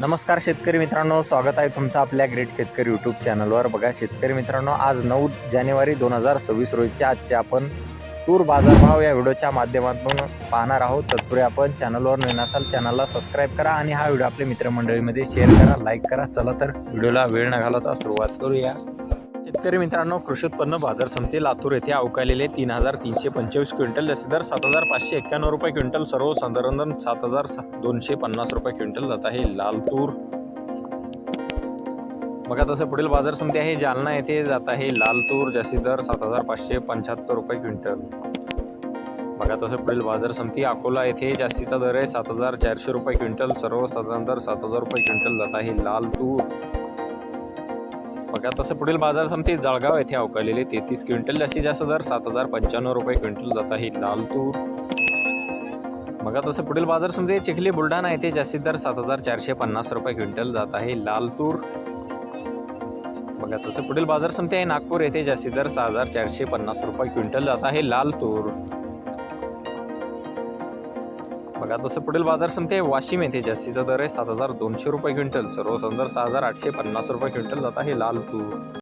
नमस्कार शेतकरी मित्रांनो स्वागत आहे तुमचं आपल्या ग्रेट शेतकरी यूट्यूब चॅनलवर बघा शेतकरी मित्रांनो आज नऊ जानेवारी दोन हजार सव्वीस रोजीच्या आजचे आपण तूर बाजारभाव या व्हिडिओच्या माध्यमातून पाहणार आहोत. तत्पूर्वी आपण चॅनलवर नवीन असाल चॅनलला सबस्क्राईब करा आणि हा व्हिडिओ आपल्या मित्रमंडळीमध्ये शेअर करा लाईक करा. चला तर व्हिडिओला वेळ न घालवता सुरुवात करूया. शेतकरी मित्रांनो कृषी उत्पन्न बाजार समिती लातूर येथे अवकालेले तीन हजार तीनशे पंचवीस क्विंटल जास्ती दर सात हजार पाचशे एक्क्याण्णव रुपये क्विंटल. सर्व साधारण सात हजार दोनशे पन्नास रुपये क्विंटल जात आहे लालतूर बघा तसं पुढील बाजार समिती आहे जालना येथे जात आहे लालतूर जास्ती दर सात हजार पाचशे पंच्याहत्तर रुपये क्विंटल. बघा तसं पुढील बाजार समिती अकोला येथे जास्तीचा दर आहे सात हजार चारशे रुपये क्विंटल. सर्वसाधारण दर सात हजार रुपये क्विंटल जात आहे लाल तूर बघा तसं पुढील बाजार समिती जळगाव येथे अवकालेले तेहतीस क्विंटल जास्तीत जास्त दर सात हजार पंच्याण्णव रुपये क्विंटल जात आहे. लाल तूर बघा तसं पुढील बाजार समिती चिखली बुलढाणा येथे जास्तीत दर सात हजार चारशे पन्नास रुपये क्विंटल जात आहे. लाल तूर बघा तसं पुढील बाजार समिती आहे. नागपूर येथे जास्तीत दर सहा हजार चारशे पन्नास रुपये क्विंटल जात आहे. लाल तूर बघा तसं पुढील बाजार समिती वाशिम येथे जास्तीचा दर आहे सात हजार दोनशे रुपये क्विंटल. सर्व सर्वसाधारण सहा हजार आठशे पन्नास रुपये क्विंटल जात आहे लाल तूर.